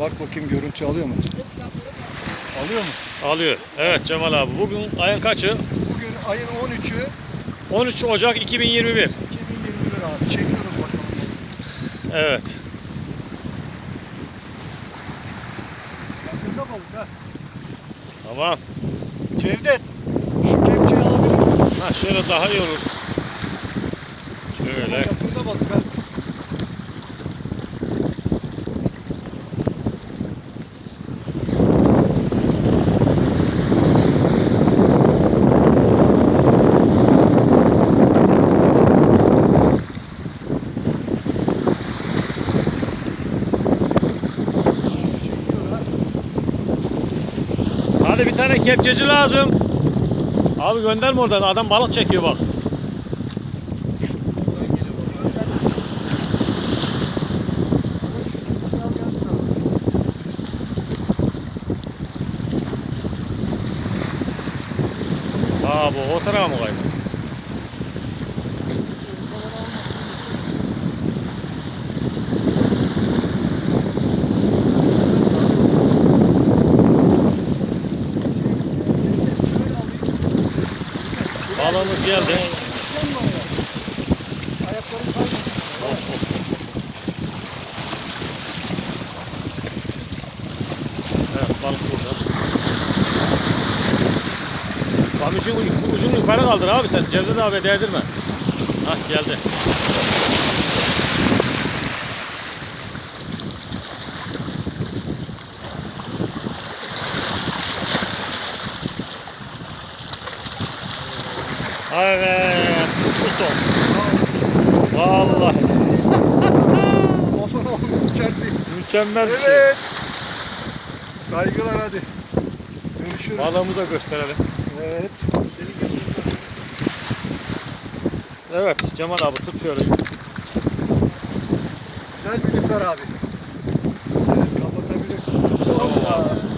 Bak bakayım görüntü alıyor mu? Alıyor mu? Alıyor. Evet Cemal abi. Bugün ayın kaçı? Bugün ayın 13'ü 13 Ocak 2021. 2021 abi. Çekiyoruz bakalım. Evet. Yakında balık ha. Tamam. Cevdet. Şu kepçeyi alabilir misin? Ha şöyle daha iyi olur. Şöyle. Yakında balık ha. Hadi bir tane kepçeci lazım. Abi gönderme oradan. Adam balık çekiyor bak. Aa bu o tarafa mı kaydı? Balığımız geldi. Ayaklarım kaymasın. Evet balık burada. Kamışın ucu- ucunu yukarı kaldır abi sen. Cevdet abi değdirme. Hah geldi. Evet. Bu son. Vallahi olmuş çarptı. mükemmel bir şey. Evet. Saygılar hadi. Görüşürüz. Balığımızı da gösterelim. Evet. Evet Cemal abi tut şöyle. Güzel bir lüfer abi. Evet kapatabilirsin. Abi.